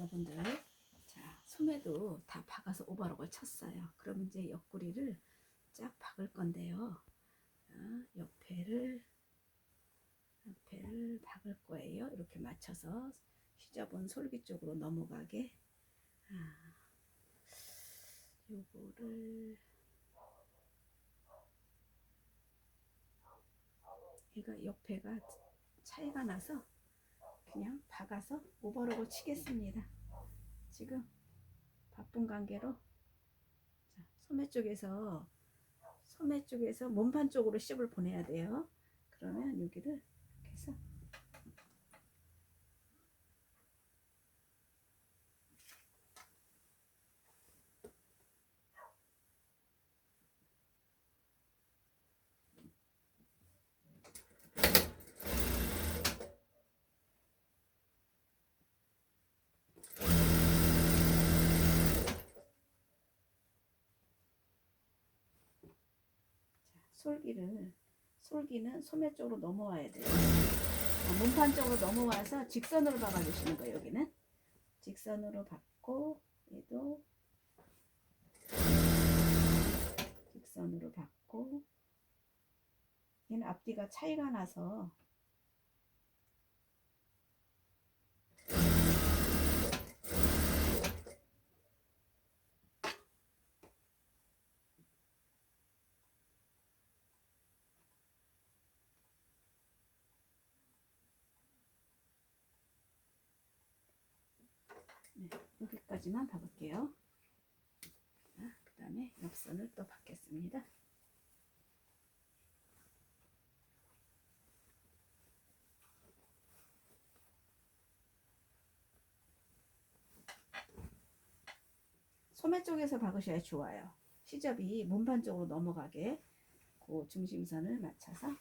여러분들 자 소매도 다 박아서 오버록을 쳤어요. 그럼 이제 옆구리를 쫙 박을 건데요. 자, 옆에를 옆에를 박을 거예요. 이렇게 맞춰서 시접은 솔기 쪽으로 넘어가게. 아, 요거를 얘가 옆에가 차이가 나서 그냥 박아서 오버록을 치겠습니다. 지금 바쁜 관계로 자, 소매 쪽에서 소매 쪽에서 몸판 쪽으로 시접을 보내야 돼요. 그러면 여기를 이렇게 해서 솔기를 솔기는 소매 쪽으로 넘어와야 돼요. 자, 몸판 쪽으로 넘어와서 직선으로 박아주시는 거예요. 여기는 직선으로 박고 얘도 직선으로 박고 얘는 앞뒤가 차이가 나서 여기까지만 박을게요. 그 다음에 옆선을 또 박겠습니다. 소매 쪽에서 박으셔야 좋아요. 시접이 몸판 쪽으로 넘어가게 그 중심선을 맞춰서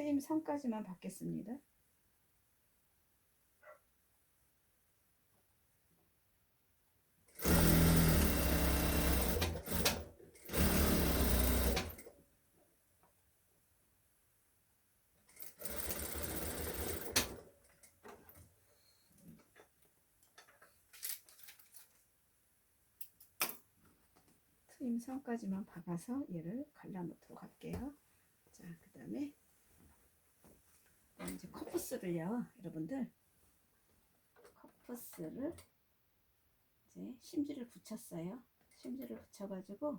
트임 선까지만 받겠습니다. 트임 선까지만 박아서 얘를 갈라놓도록 할게요. 자, 그 다음에 이제 커프스를요, 여러분들. 커프스를 이제 심지를 붙였어요. 심지를 붙여가지고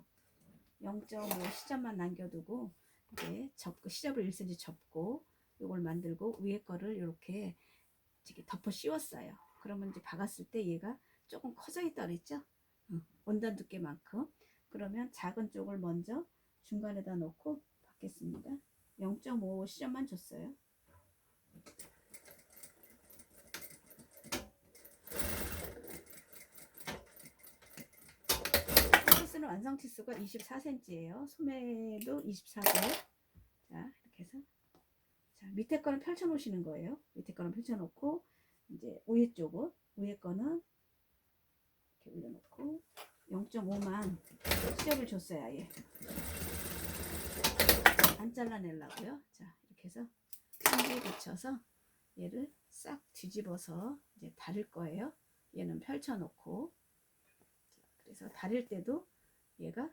0.5 시접만 남겨두고 이제 접고 시접을 1cm 접고 이걸 만들고 위에 거를 이렇게 덮어 씌웠어요. 그러면 이제 박았을 때 얘가 조금 커져 있다 그랬죠? 응, 원단 두께만큼. 그러면 작은 쪽을 먼저 중간에다 놓고 박겠습니다. 0.5 시접만 줬어요. 치수는 완성 치수가 24cm예요. 소매도 24죠. 자, 이렇게 해서 자, 밑에 거는 펼쳐 놓으시는 거예요. 밑에 거는 펼쳐 놓고 이제 위에 쪽은 위에 거는 이렇게 올려 놓고 0.5만 시접을 줬어요, 아예. 안 잘라내려고요. 자, 이렇게 해서 한줄 붙여서 얘를 싹 뒤집어서 이제 다릴 거예요. 얘는 펼쳐 놓고 그래서 다릴 때도 얘가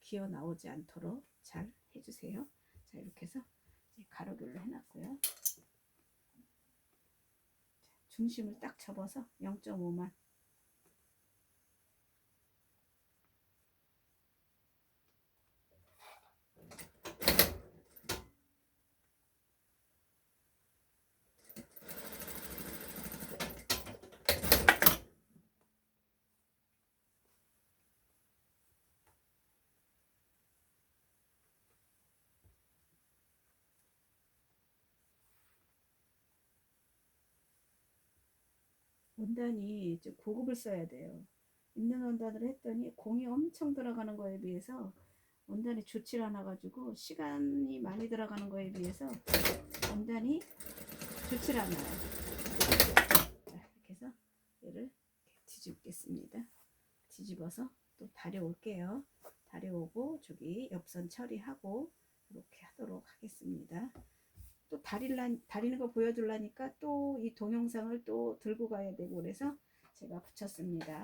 기어 나오지 않도록 잘 해주세요. 자 이렇게 해서 이제 가로줄로 해놨고요. 자, 중심을 딱 접어서 0.5만 원단이 좀 고급을 써야 돼요. 있는 원단을 했더니 공이 엄청 들어가는 거에 비해서 원단이 좋질 않아 가지고 시간이 많이 들어가는 거에 비해서 원단이 좋질 않아요. 자, 이렇게 해서 얘를 뒤집겠습니다. 뒤집어서 또 다려올게요. 다려오고 저기 옆선 처리하고 이렇게 하도록 하겠습니다. 또 다릴라, 다리는 거 보여주려니까 또 이 동영상을 또 들고 가야 되고 그래서 제가 붙였습니다.